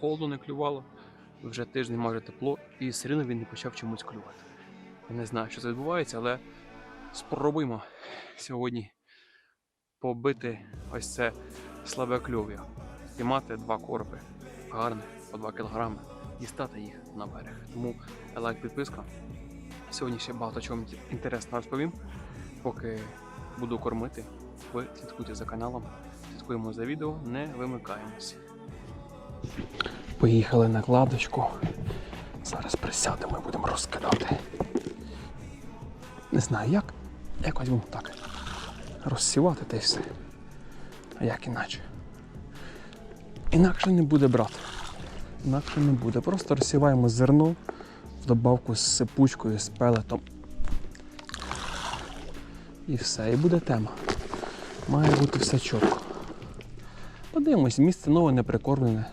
холодно не клювало, вже тиждень майже тепло, і все одно він не почав чомусь клювати. Я не знаю, що це відбувається, але спробуємо сьогодні побити ось це слабе клюв'я, піймати два коропи гарних по 2 кг, дістати їх на берег. Тому лайк, підписка. Сьогодні ще багато чого інтересного розповім. Поки буду кормити, ви слідкуйте за каналом, слідкуємо за відео, не вимикаємось. Поїхали на кладочку. Зараз присядемо і будемо розкидати. Не знаю як. Якось будемо так. Розсівати та й все. А як іначе? Інакше не буде, брат. Інакше не буде. Просто розсіваємо зерно в добавку з сипучкою, з пелетом. І все, і буде тема. Має бути все чітко. Подивимось, місце нове не прикормлене.